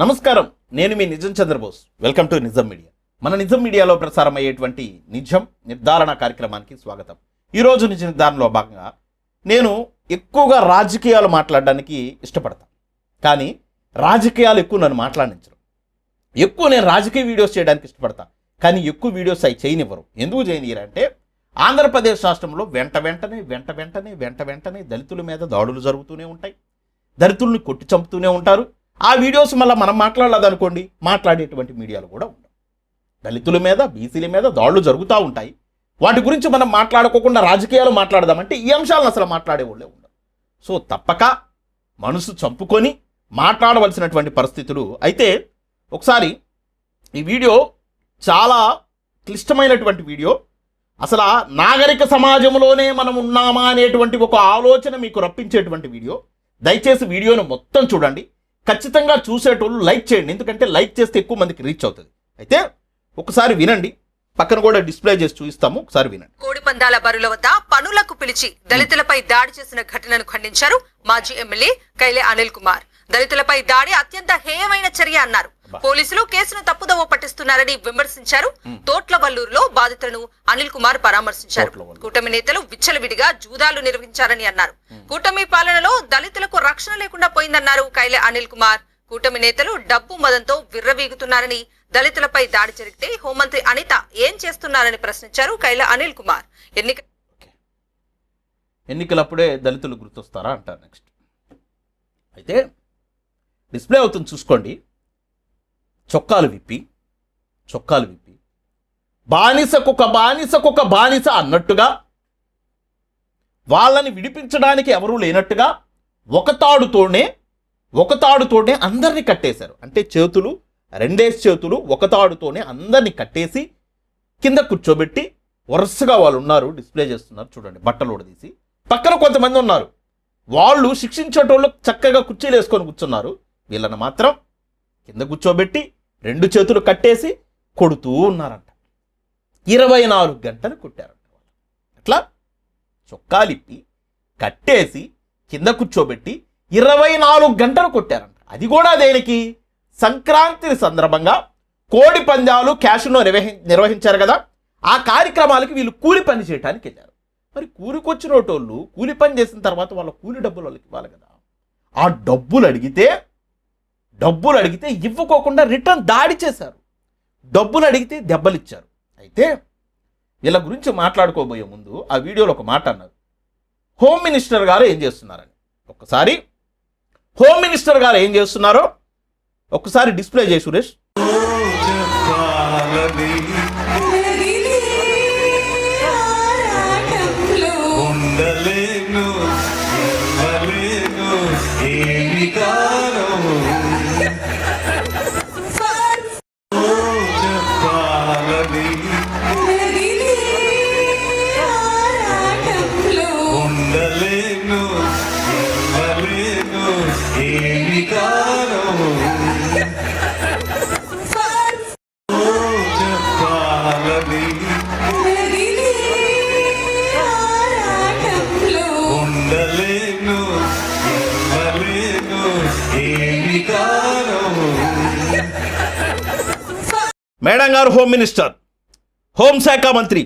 నమస్కారం. నేను మీ Nijam Chandrabose. Welcome to Nijam media. మన నిజం మీడియాలో ప్రసారం అయ్యేటువంటి నిజం నిర్ధారణ కార్యక్రమానికి స్వాగతం. ఈరోజు నిజ నిర్ధారణలో భాగంగా నేను ఎక్కువగా రాజకీయాలు మాట్లాడడానికి ఇష్టపడతాను. కానీ రాజకీయాలు ఎక్కువ నన్ను మాట్లాడించరు. ఎక్కువ నేను రాజకీయ వీడియోస్ చేయడానికి ఇష్టపడతాను. కానీ ఎక్కువ వీడియోస్ అవి చేయనివ్వరు. ఎందుకు చేయనియరంటే ఆంధ్రప్రదేశ్ రాష్ట్రంలో వెంట వెంటనే వెంట వెంటనే వెంట వెంటనే దళితుల మీద దాడులు జరుగుతూనే ఉంటాయి. దళితుల్ని కొట్టి చంపుతూనే ఉంటారు. ఆ వీడియోస్ మళ్ళీ మనం మాట్లాడలేదనుకోండి మాట్లాడేటువంటి మీడియాలు కూడా ఉండవు. దళితుల మీద బీసీల మీద దాడులు జరుగుతూ ఉంటాయి. వాటి గురించి మనం మాట్లాడుకోకుండా రాజకీయాలు మాట్లాడదామంటే ఈ అంశాలను అసలు మాట్లాడేవాళ్ళే ఉండవు సో తప్పక మనసు చంపుకొని మాట్లాడవలసినటువంటి పరిస్థితులు అయితే ఒకసారి ఈ వీడియో చాలా క్లిష్టమైనటువంటి వీడియో. అసలు నాగరిక సమాజంలోనే మనం ఉన్నామా అనేటువంటి ఒక ఆలోచన మీకు రప్పించేటువంటి వీడియో. దయచేసి వీడియోను మొత్తం చూడండి. ఖచ్చితంగా చూసేటోళ్ళు లైక్ చేయండి. ఎందుకంటే లైక్ చేస్తే ఎక్కువ మందికి రీచ్ అవుతుంది. అయితే ఒకసారి వినండి. పక్కన కూడా డిస్ప్లే చేసి చూపిస్తాము. ఒకసారి వినండి. కోడి పందాల బరుల వద్ద పనులకు పిలిచి దళితులపై దాడి చేసిన ఘటనను ఖండించారు మాజీ ఎమ్మెల్యే కైలే అనిల్ కుమార్. దళితులపై దాడి అత్యంత హేయమైన చర్య అన్నారు. పోలీసులు కేసును తప్పుదోవ పట్టిస్తున్నారని విమర్శించారు. తోట్లవల్లూరులో బాధితులను అనిల్ కుమార్ పరామర్శించారు. కూటమి నేతలు విచ్చలవిడిగా జూదాలు నిర్వహించారని అన్నారు. కూటమి పాలనలో దళితులకు రక్షణ లేకుండా పోయిందన్నారు కైలే అనిల్ కుమార్. కూటమి నేతలు డబ్బు మదంతో విర్రవీగుతున్నారని దళితులపై దాడి జరిగితే హోంమంత్రి అనిత ఏం చేస్తున్నారని ప్రశ్నించారు కైలే అనిల్ కుమార్. ఎన్నిక ఎన్నికలప్పుడే దళితులు గుర్తొస్తారా అంటారు నెక్స్ట్. అయితే డిస్ప్లే అవుతుంది చూసుకోండి. చొక్కాలు విప్పి చొక్కాలు విప్పి బానిసకొక బానిసకొక బానిస అన్నట్టుగా వాళ్ళని విడిపించడానికి ఎవరూ లేనట్టుగా ఒక తాడుతోనే ఒక తాడుతోనే అందరినీ కట్టేశారు. అంటే చేతులు రెండేసి చేతులు ఒక తాడుతోనే అందరినీ కట్టేసి కింద కూర్చోబెట్టి వరుసగా వాళ్ళు ఉన్నారు డిస్ప్లే చేస్తున్నారు చూడండి బట్టలు తీసి పక్కన కొంతమంది ఉన్నారు. వాళ్ళు శిక్షించేటోళ్ళు చక్కగా కుర్చీలు వేసుకొని కూర్చున్నారు. వీళ్ళని మాత్రం కింద కూర్చోబెట్టి రెండు చేతులు కట్టేసి కొడుతూ ఉన్నారంట. ఇరవై నాలుగు గంటలు కొట్టారంట వాళ్ళు. అట్లా చొక్కాలిప్పి కట్టేసి కింద కూర్చోబెట్టి ఇరవై నాలుగు గంటలు కొట్టారంట. అది కూడా దేనికి? సంక్రాంతి సందర్భంగా కోడి పందాలు క్యాష్లో నిర్వహి నిర్వహించారు కదా. ఆ కార్యక్రమాలకి వీళ్ళు కూలి పని చేయడానికి వెళ్ళారు. మరి కూలికొచ్చినోటోళ్ళు కూలి పని చేసిన తర్వాత వాళ్ళ కూలి డబ్బులు వాళ్ళకి ఇవ్వాలి కదా. ఆ డబ్బులు అడిగితే డబ్బులు అడిగితే ఇవ్వకోకుండా రిటర్న్ దాడి చేశారు. డబ్బులు అడిగితే దెబ్బలు ఇచ్చారు అయితే వీళ్ళ గురించి మాట్లాడుకోబోయే ముందు ఆ వీడియోలో ఒక మాట అన్నారు. హోమ్ మినిస్టర్ గారు ఏం చేస్తున్నారని. ఒక్కసారి హోమ్ మినిస్టర్ గారు ఏం చేస్తున్నారో ఒక్కసారి డిస్ప్లే చేయి సురేష్. మేడం గారు హోమ్ మినిస్టర్ హోంశాఖ మంత్రి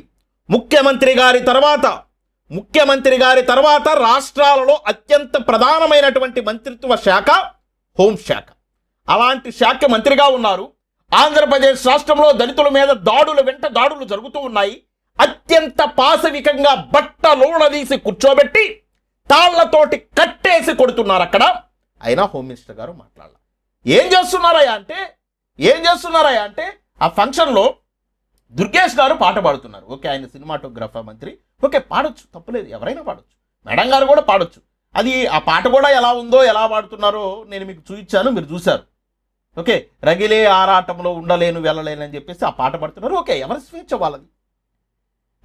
ముఖ్యమంత్రి గారి తర్వాత ముఖ్యమంత్రి గారి తర్వాత రాష్ట్రాలలో అత్యంత ప్రధానమైనటువంటి మంత్రిత్వ శాఖ హోంశాఖ అలాంటి శాఖ మంత్రిగా ఉన్నారు. ఆంధ్రప్రదేశ్ రాష్ట్రంలో దళితుల మీద దాడుల వెంట దాడులు జరుగుతూ ఉన్నాయి. అత్యంత పాశవికంగా బట్ట బట్టలోడదీసి కూర్చోబెట్టి తాళ్ళతోటి కట్టేసి కొడుతున్నారు అక్కడ. అయినా హోమ్ మినిస్టర్ గారు మాట్లాడాల. ఏం చేస్తున్నారయ్యా అంటే ఏం చేస్తున్నారయ్యా అంటే ఆ ఫంక్షన్లో దుర్గేష్ గారు పాట పాడుతున్నారు. ఓకే ఆయన సినిమాటోగ్రాఫర్ మంత్రి. ఓకే పాడొచ్చు తప్పలేదు ఎవరైనా పాడొచ్చు. మేడం గారు కూడా పాడొచ్చు. అది ఆ పాట కూడా ఎలా ఉందో ఎలా పాడుతున్నారో నేను మీకు చూపించాను మీరు చూశారు. ఓకే రగిలే ఆరాటంలో ఉండలేను వెళ్ళలేను అని చెప్పేసి ఆ పాట పాడుతున్నారు. ఓకే ఎవరి స్వేచ్ఛ వాళ్ళది?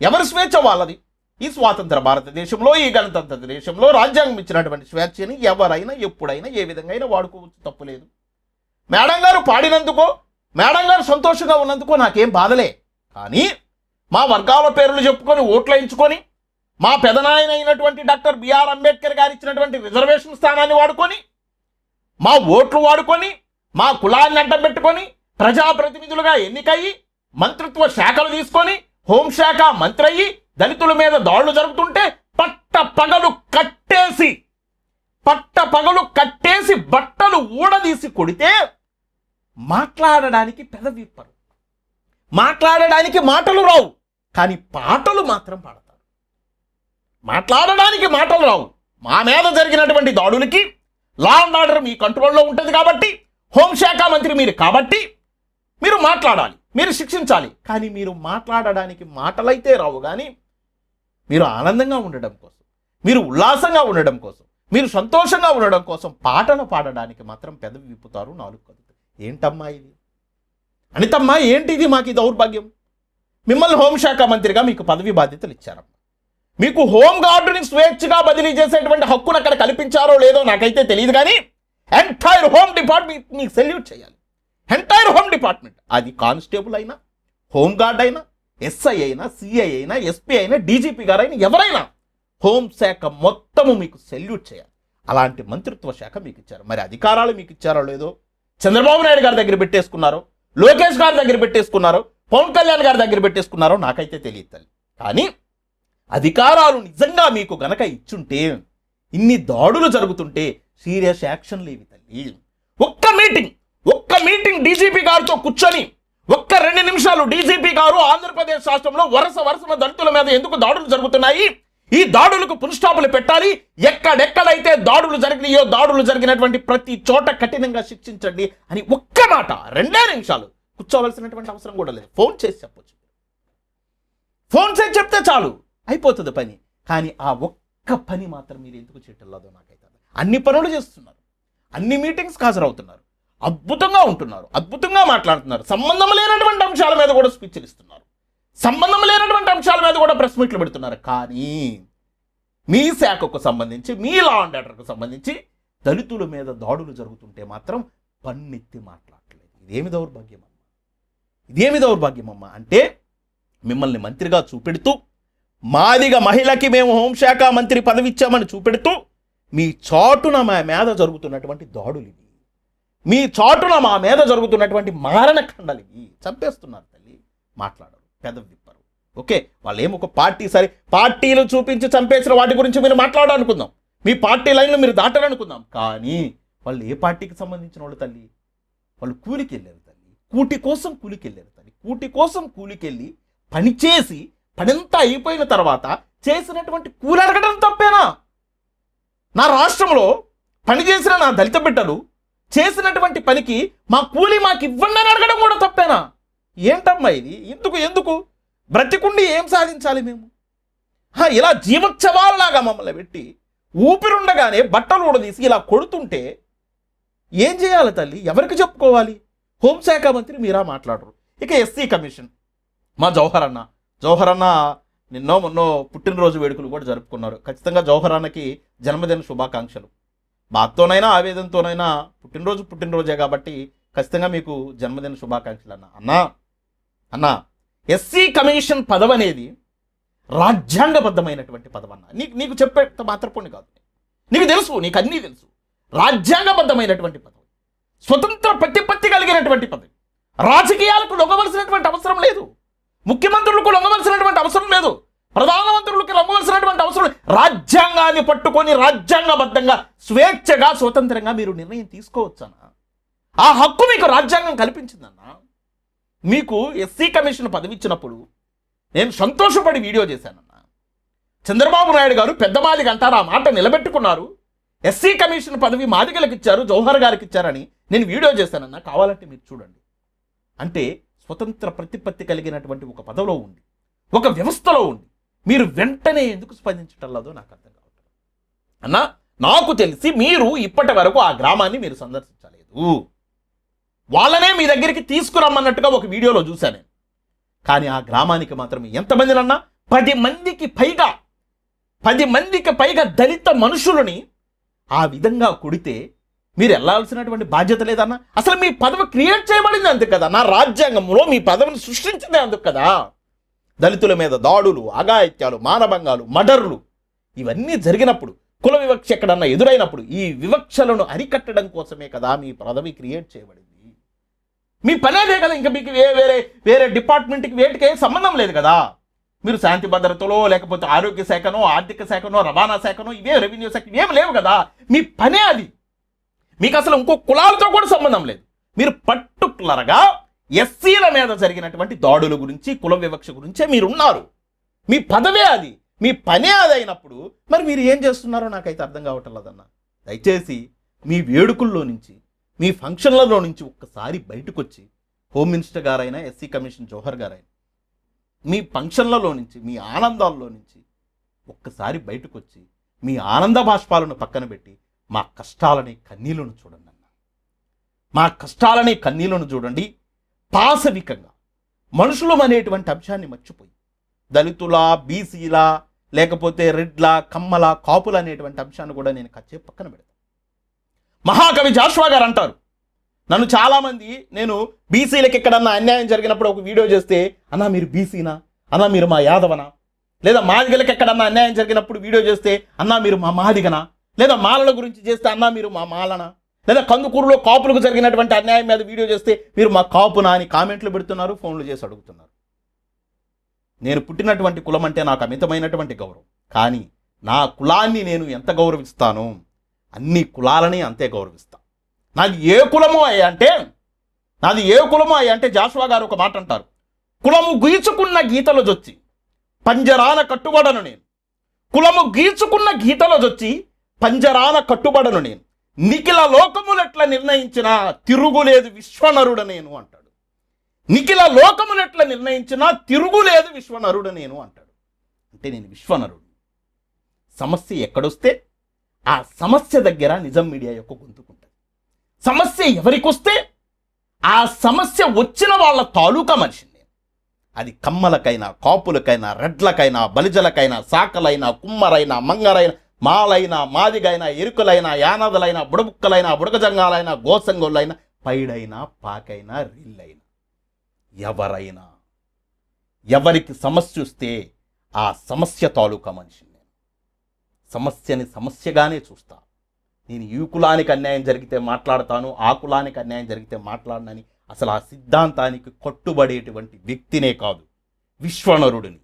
ఎవరి స్వేచ్ఛ వాళ్ళది? ఈ స్వాతంత్ర భారతదేశంలో ఈ గణతంత్ర దేశంలో రాజ్యాంగం ఇచ్చినటువంటి స్వేచ్ఛని ఎవరైనా ఎప్పుడైనా ఏ విధంగా అయినా వాడుకోవచ్చు తప్పులేదు మేడం గారు పాడినందుకో మేడం గారు సంతోషంగా ఉన్నందుకో నాకేం బాధలే. కానీ మా వర్గాల పేర్లు చెప్పుకొని ఓట్లు ఎంచుకొని మా పెదనాయన అయినటువంటి డాక్టర్ బిఆర్ అంబేద్కర్ గారు ఇచ్చినటువంటి రిజర్వేషన్ స్థానాన్ని వాడుకొని మా ఓట్లు వాడుకొని మా కులాన్ని అడ్డం పెట్టుకొని ప్రజాప్రతినిధులుగా ఎన్నికయ్యి మంత్రిత్వ శాఖలు తీసుకొని హోంశాఖ మంత్రి అయ్యి దళితుల మీద దాడులు జరుగుతుంటే పట్ట పగలు కట్టేసి పట్ట పగలు కట్టేసి బట్టలు ఊడదీసి కొడితే మాట్లాడడానికి పెదవిప్పరు మాట్లాడడానికి మాటలు రావు కానీ పాటలు మాత్రం పాడతారు. మాట్లాడడానికి మాటలు రావు. మా మీద జరిగినటువంటి దాడులకి లా అండ్ ఆర్డర్ మీ కంట్రోల్లో ఉంటుంది కాబట్టి హోంశాఖ మంత్రి మీరు కాబట్టి మీరు మాట్లాడాలి మీరు శిక్షించాలి కానీ మీరు మాట్లాడడానికి మాటలైతే రావు. కానీ మీరు ఆనందంగా ఉండడం కోసం మీరు ఉల్లాసంగా ఉండడం కోసం మీరు సంతోషంగా ఉండడం కోసం పాటలు పాడడానికి మాత్రం పెదవి విప్పుతారు నాలుగు కదుతారు ఏంటమ్మా ఇది? అనితమ్మా ఏంటి ఇది మాకు ఈ దౌర్భాగ్యం? మిమ్మల్ని హోంశాఖ మంత్రిగా మీకు పదవి బాధ్యతలు ఇచ్చారమ్మా. మీకు హోమ్ గార్డుని స్వేచ్ఛగా బదిలీ చేసేటువంటి హక్కును అక్కడ కల్పించారో లేదో నాకైతే తెలియదు కానీ ఎంటైర్ హోమ్ డిపార్ట్మెంట్ మీకు సెల్యూట్ చేయాలి. Entire home department. అది కానిస్టేబుల్ అయినా హోమ్ గార్డ్ అయినా ఎస్ఐ అయినా సిఐ అయినా ఎస్పీ అయినా డీజీపీ గారైనా ఎవరైనా హోం శాఖ మొత్తము మీకు సెల్యూట్ చేయాలి. అలాంటి మంత్రిత్వ శాఖ మీకు ఇచ్చారు. మరి అధికారాలు మీకు ఇచ్చారో లేదో చంద్రబాబు నాయుడు గారి దగ్గర పెట్టేసుకున్నారో లోకేష్ గారి దగ్గర పెట్టేసుకున్నారో పవన్ కళ్యాణ్ గారి దగ్గర పెట్టేసుకున్నారో నాకైతే తెలియదు తల్లి. కానీ అధికారాలు నిజంగా మీకు గనక ఇచ్చుంటే ఇన్ని దాడులు జరుగుతుంటే సీరియస్ యాక్షన్ ఇవి తల్లి? ఒక్క మీటింగ్ ఒక్క మీటింగ్ డీజీపీ గారితో కూర్చొని ఒక్క రెండు నిమిషాలు డీజీపీ గారు ఆంధ్రప్రదేశ్ రాష్ట్రంలో వరుస వరుస దళితుల మీద ఎందుకు దాడులు జరుగుతున్నాయి? ఈ దాడులకు పురుస్టాపులు పెట్టాలి. ఎక్కడెక్కడైతే దాడులు జరిగినాయో దాడులు జరిగినటువంటి ప్రతి చోట కఠినంగా శిక్షించండి అని ఒక్క మాట రెండే నిమిషాలు కూర్చోవలసినటువంటి అవసరం కూడా లేదు. ఫోన్ చేసి చెప్పొచ్చు. ఫోన్ చేసి చెప్తే చాలు. అయిపోతుంది పని. కానీ ఆ ఒక్క పని మాత్రం మీరు ఎందుకు చేయటంలేదో నాకైతే అన్ని పనులు చేస్తున్నారు. అన్ని మీటింగ్స్ హాజరవుతున్నారు. అద్భుతంగా ఉంటున్నారు అద్భుతంగా మాట్లాడుతున్నారు. సంబంధం లేనటువంటి అంశాల మీద కూడా స్పీచ్లు ఇస్తున్నారు. సంబంధం లేనటువంటి అంశాల మీద కూడా ప్రెస్ మీట్లు పెడుతున్నారు. కానీ మీ శాఖకు సంబంధించి మీ లా అండ్ ఆర్డర్కు సంబంధించి దళితుల మీద దాడులు జరుగుతుంటే మాత్రం పన్నెత్తి మాట్లాడలేదు ఇదేమి దౌర్భాగ్యమమ్మా? ఇదేమి దౌర్భాగ్యమమ్మా? అంటే మిమ్మల్ని మంత్రిగా చూపెడుతూ మాదిగ మహిళకి మేము హోంశాఖ మంత్రి పదవి ఇచ్చామని చూపెడుతూ మీ చాటున మా మీద జరుగుతున్నటువంటి దాడులు ఇవి. మీ చాటున మా మీద జరుగుతున్నటువంటి మారణ ఖండలు ఇవి చంపేస్తున్నారు తల్లి. మాట్లాడరు. పెద్ద విప్పరు ఓకే? వాళ్ళు ఏమో ఒక పార్టీ సరే పార్టీలు చూపించి చంపేసిన వాటి గురించి మీరు మాట్లాడాలనుకుందాం. మీ పార్టీ లైన్లో మీరు దాటాలనుకుందాం. కానీ వాళ్ళు ఏ పార్టీకి సంబంధించిన వాళ్ళు తల్లి? వాళ్ళు కూలికి వెళ్ళారు తల్లి. కూటి కోసం కూలికి వెళ్ళారు తల్లి. కూటి కోసం కూలికి వెళ్ళి పనిచేసి పనంతా అయిపోయిన తర్వాత చేసినటువంటి కూలి అడగడం తప్పేనా? నా రాష్ట్రంలో పనిచేసిన నా దళిత బిడ్డలు చేసినటువంటి పనికి మా కూలి మాకు ఇవ్వండి అని అడగడం కూడా తప్పేనా? ఏంటమ్మా ఇది? ఎందుకు ఎందుకు? బ్రతికుండి ఏం సాధించాలి మేము? హా, ఇలా జీవోత్సవాలలాగా మమ్మల్ని పెట్టి ఊపిరుండగానే బట్టలు ఊడదీసి ఇలా కొడుతుంటే ఏం చేయాలి తల్లి? ఎవరికి చెప్పుకోవాలి? హోంశాఖ మంత్రి మీరా మాట్లాడరు. ఇక ఎస్సీ కమిషన్. మా జవహర్ అన్న జవహర్ అన్న నిన్నో మొన్నో పుట్టినరోజు వేడుకలు కూడా జరుపుకున్నారు. ఖచ్చితంగా జవహర్ అన్నకి జన్మదిన శుభాకాంక్షలు. బాధతోనైనా ఆవేదనతోనైనా పుట్టినరోజు పుట్టినరోజే కాబట్టి ఖచ్చితంగా మీకు జన్మదిన శుభాకాంక్షలు అన్న. అన్నా అన్నా ఎస్సీ కమిషన్ పదవి అనేది రాజ్యాంగబద్ధమైనటువంటి పదవి అన్న నీకు నీకు చెప్పే మాత్రపోని కాదు. నీకు తెలుసు నీకు అన్నీ తెలుసు. రాజ్యాంగబద్ధమైనటువంటి పదవి. స్వతంత్ర ప్రతిపత్తి కలిగినటువంటి పదవి. రాజకీయాలకు లొంగవలసినటువంటి అవసరం లేదు. ముఖ్యమంత్రులకు లొంగవలసినటువంటి అవసరం లేదు. ప్రధానమంత్రులకి లొంగవలసినటువంటి అవసరం రాజ్యాంగాన్ని పట్టుకొని రాజ్యాంగబద్ధంగా స్వేచ్ఛగా స్వతంత్రంగా మీరు నిర్ణయం తీసుకోవచ్చనా ఆ హక్కు మీకు రాజ్యాంగం కల్పించిందన్నా. మీకు ఎస్సీ కమిషన్ పదవి ఇచ్చినప్పుడు నేను సంతోషపడి వీడియో చేశానన్నా. చంద్రబాబు నాయుడు గారు పెద్ద మాదిగ అంటారు ఆ మాట నిలబెట్టుకున్నారు. ఎస్సీ కమిషన్ పదవి మాదిగలకు ఇచ్చారు జవహర్ గారికి ఇచ్చారని నేను వీడియో చేశానన్నా. కావాలంటే మీరు చూడండి. అంటే స్వతంత్ర ప్రతిపత్తి కలిగినటువంటి ఒక పదవిలో ఉండి ఒక వ్యవస్థలో ఉండి మీరు వెంటనే ఎందుకు స్పందించటం నాకు అర్థం కావట్లేదు. అన్నా నాకు తెలిసి మీరు ఇప్పటి వరకు ఆ గ్రామాన్ని మీరు సందర్శించలేదు. వాళ్ళనే మీ దగ్గరికి తీసుకురమ్మన్నట్టుగా ఒక వీడియోలో చూశాను నేను. కానీ ఆ గ్రామానికి మాత్రం ఎంతమందినన్నా పది మందికి పైగా పది మందికి పైగా దళిత మనుషులని ఆ విధంగా కొడితే మీరు వెళ్ళాల్సినటువంటి బాధ్యత లేదన్నా? అసలు మీ పదవి క్రియేట్ చేయబడింది అందుకు కదా నా రాజ్యాంగంలో మీ పదవిని సృష్టించింది అందుకు కదా దళితుల మీద దాడులు అఘాయిత్యాలు మానభంగాలు మర్డర్లు ఇవన్నీ జరిగినప్పుడు కుల వివక్ష ఎక్కడన్నా ఎదురైనప్పుడు ఈ వివక్షలను అరికట్టడం కోసమే కదా మీ పదవి క్రియేట్ చేయబడింది. మీ పని అదే కదా ఇంకా మీకు ఏ వేరే వేరే డిపార్ట్మెంట్కి వేటికి సంబంధం లేదు కదా. మీరు శాంతి భద్రతలో లేకపోతే ఆరోగ్య శాఖనో ఆర్థిక శాఖనో రవాణా శాఖనో ఇవే రెవెన్యూ శాఖ ఇవేం లేవు కదా. మీ పనే అది. మీకు అసలు ఇంకో కులాలతో కూడా సంబంధం లేదు. మీరు పర్టికులర్గా ఎస్సీల మీద జరిగినటువంటి దాడుల గురించి కుల వివక్ష గురించే మీరు ఉన్నారు మీ పదవే అది. మీ పనే అది అయినప్పుడు మరి మీరు ఏం చేస్తున్నారో నాకైతే అర్థం కావటం లేదన్న. దయచేసి మీ వేడుకల్లో నుంచి మీ ఫంక్షన్లలో నుంచి ఒక్కసారి బయటకు వచ్చి హోమ్ మినిస్టర్ గారైనా ఎస్సీ కమిషన్ జోహర్ గారైనా మీ ఫంక్షన్లలో నుంచి మీ ఆనందాల్లో నుంచి ఒక్కసారి బయటకు వచ్చి మీ ఆనంద బాష్పాలను పక్కన పెట్టి మా కష్టాలని కన్నీళ్ళను చూడండి అన్న. మా కష్టాలని కన్నీళ్ళను చూడండి. పాశవికంగా మనుషులం అనేటువంటి అంశాన్ని మర్చిపోయి దళితుల బీసీల లేకపోతే రెడ్ల కమ్మల కాపుల అనేటువంటి అంశాన్ని కూడా నేను కచ్చే పక్కన పెడతాను మహాకవి జాషువా గారు అంటారు నన్ను చాలామంది నేను బీసీలకు ఎక్కడన్నా అన్యాయం జరిగినప్పుడు ఒక వీడియో చేస్తే అన్నా మీరు బీసీనా? అన్నా మీరు మా యాదవనా? లేదా మాదిగలకు ఎక్కడన్నా అన్యాయం జరిగినప్పుడు వీడియో చేస్తే అన్నా మీరు మా మాదిగనా? లేదా మాలల గురించి చేస్తే అన్నా మీరు మా మాలనా? లేదా కందుకూరులో కాపులకు జరిగినటువంటి అన్యాయం మీద వీడియో చేస్తే మీరు మా కాపునా అని కామెంట్లు పెడుతున్నారు ఫోన్లు చేసి అడుగుతున్నారు. నేను పుట్టినటువంటి కులం అంటే నాకు అమితమైనటువంటి గౌరవం. కానీ నా కులాన్ని నేను ఎంత గౌరవిస్తానో? అన్ని కులాలని అంతే గౌరవిస్తా. నాది ఏ కులము అయ్యా అంటే నాది ఏ కులము అయ్యా అంటే జాషువా గారు ఒక మాట అంటారు. కులము గీచుకున్న గీతలో జొచ్చి పంజరాన కట్టుబడను నేను. కులము గీచుకున్న గీతలో జొచ్చి పంజరాన కట్టుబడను నేను. నిఖిల లోకములెట్ల నిర్ణయించిన తిరుగులేదు విశ్వనరుడ నేను అంటాడు. నిఖిల లోకములెట్ల నిర్ణయించిన తిరుగులేదు విశ్వనరుడ నేను అంటాడు. అంటే నేను విశ్వనరుడు సమస్య ఎక్కడొస్తే ఆ సమస్య దగ్గర నిజం మీడియా యొక్క గొంతుకుంటుంది. సమస్య ఎవరికొస్తే ఆ సమస్య వచ్చిన వాళ్ళ తాలూకా మనిషిని నేను. అది కమ్మలకైనా కాపులకైనా రెడ్లకైనా బలిజలకైనా సాకలైనా కుమ్మరైనా మంగరైనా మాలైనా మాదిగైనా ఎరుకలైనా యానదులైనా బుడబుక్కలైనా బుడకజంగాలైన గోసంగోళ్ళైన పైడైనా పాకైనా రిల్లైనా. ఎవరైనా ఎవరికి సమస్య వస్తే ఆ సమస్య తాలూకా మనిషిని నేను. సమస్యని సమస్యగానే చూస్తా. నేను ఈ కులానికి అన్యాయం జరిగితే మాట్లాడతాను ఆ కులానికి అన్యాయం జరిగితే మాట్లాడనని అసలు ఆ సిద్ధాంతానికి కట్టుబడేటువంటి వ్యక్తినే కాదు విశ్వనరుడిని.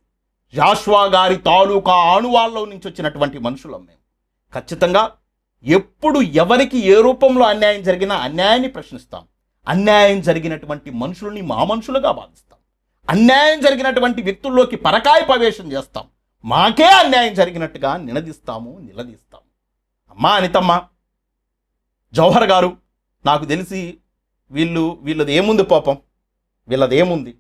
జాష్వా గారి తాలూకా ఆణువాల్లో నుంచి వచ్చినటువంటి మనుషులం మేము. ఖచ్చితంగా ఎప్పుడు ఎవరికి ఏ రూపంలో అన్యాయం జరిగినా అన్యాయాన్ని ప్రశ్నిస్తాం. అన్యాయం జరిగినటువంటి మనుషుల్ని మా మనుషులుగా భావిస్తాం. అన్యాయం జరిగినటువంటి వ్యక్తుల్లోకి పరకాయ ప్రవేశం చేస్తాం. మాకే అన్యాయం జరిగినట్టుగా నినదిస్తాము నిలదీస్తాము అమ్మా అనితమ్మ జవహర్ గారు నాకు తెలిసి వీళ్ళు వీళ్ళది ఏముంది పాపం? వీళ్ళది ఏముంది?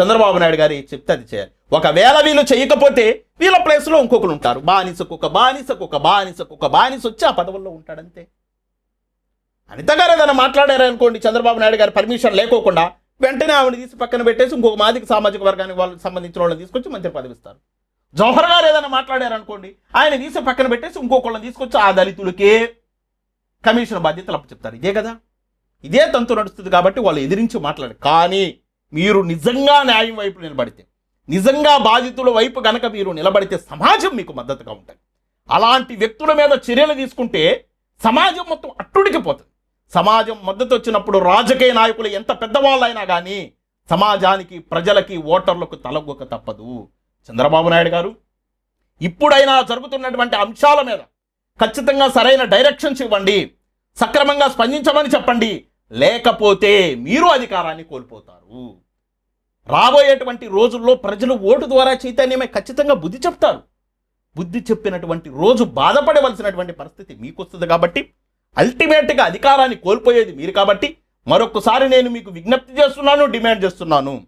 చంద్రబాబు నాయుడు గారు చెప్తే అది చేయాలి. ఒకవేళ వీళ్ళు చేయకపోతే వీళ్ళ ప్లేస్లో ఇంకొకరు ఉంటారు. బానిసకు ఒక బానిసకు ఒక బానిసకు ఒక బానిస వచ్చి ఆ పదవుల్లో ఉంటాడంతే. అనిత గారు ఏదైనా మాట్లాడారు అనుకోండి చంద్రబాబు నాయుడు గారి పర్మిషన్ లేకోకుండా వెంటనే ఆవిడ తీసి పక్కన పెట్టేసి ఇంకొక మాదిక సామాజిక వర్గానికి వాళ్ళకి సంబంధించిన వాళ్ళని తీసుకొచ్చి మంత్రి పదవిస్తారు జవహర్ గారు ఏదైనా మాట్లాడారు అనుకోండి ఆయన తీసి పక్కన పెట్టేసి ఇంకొకళ్ళని తీసుకొచ్చి ఆ దళితులకే కమిషన్ బాధ్యతలు అప్పచెప్తారు. ఇదే కదా? ఇదే తంతు నడుస్తుంది కాబట్టి వాళ్ళు ఎదిరించి మాట్లాడారు. కానీ మీరు నిజంగా న్యాయం వైపు నిలబడితే నిజంగా బాధితుల వైపు గనక మీరు నిలబడితే సమాజం మీకు మద్దతుగా ఉంటుంది. అలాంటి వ్యక్తుల మీద చర్యలు తీసుకుంటే సమాజం మొత్తం అట్టుడికి పోతుంది సమాజం మద్దతు వచ్చినప్పుడు రాజకీయ నాయకులు ఎంత పెద్దవాళ్ళైనా కానీ సమాజానికి ప్రజలకి ఓటర్లకు తలగొక తప్పదు. చంద్రబాబు నాయుడు గారు ఇప్పుడైనా జరుగుతున్నటువంటి అంశాల మీద ఖచ్చితంగా సరైన డైరెక్షన్స్ ఇవ్వండి. సక్రమంగా స్పందించమని చెప్పండి. లేకపోతే మీరు అధికారాన్ని కోల్పోతారు. రాబోయేటువంటి రోజుల్లో ప్రజలు ఓటు ద్వారా చైతన్యమే ఖచ్చితంగా బుద్ధి చెప్తారు. బుద్ధి చెప్పినటువంటి రోజు బాధపడవలసినటువంటి పరిస్థితి మీకు వస్తుంది కాబట్టి అల్టిమేట్గా అధికారాన్ని కోల్పోయేది మీరు కాబట్టి మరొకసారి నేను మీకు విజ్ఞప్తి చేస్తున్నాను డిమాండ్ చేస్తున్నాను.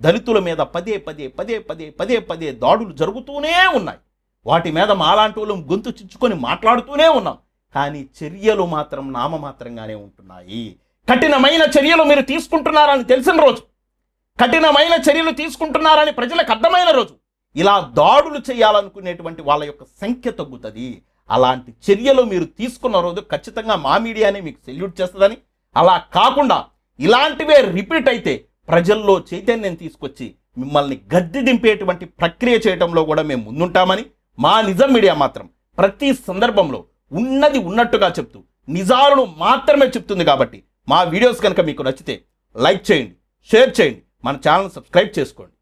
దళితుల మీద పదే పదే పదే పదే పదే పదే దాడులు జరుగుతూనే ఉన్నాయి. వాటి మీద మాలాంటి వాళ్ళం గొంతు చించుకొని మాట్లాడుతూనే ఉన్నాం. కానీ చర్యలు మాత్రం నామమాత్రంగానే ఉంటున్నాయి. కఠినమైన చర్యలు మీరు తీసుకుంటున్నారని తెలిసిన రోజు కఠినమైన చర్యలు తీసుకుంటున్నారని ప్రజలకు అర్థమైన రోజు ఇలా దాడులు చేయాలనుకునేటువంటి వాళ్ళ యొక్క సంఖ్య తగ్గుతుంది. అలాంటి చర్యలు మీరు తీసుకున్న రోజు ఖచ్చితంగా మా మీడియానే మీకు సెల్యూట్ చేస్తుందని. అలా కాకుండా ఇలాంటివే రిపీట్ అయితే ప్రజల్లో చైతన్యం తీసుకొచ్చి మిమ్మల్ని గద్దె దింపేటువంటి ప్రక్రియ చేయడంలో కూడా మేము ముందుంటామని మా నిజం మీడియా మాత్రం ప్రతి సందర్భంలో ఉన్నది ఉన్నట్టుగా చెప్తూ నిజాలను మాత్రమే చెప్తుంది కాబట్టి మా వీడియోస్ కనుక మీకు నచ్చితే లైక్ చేయండి షేర్ చేయండి మన ఛానల్ సబ్స్క్రైబ్ చేసుకోండి.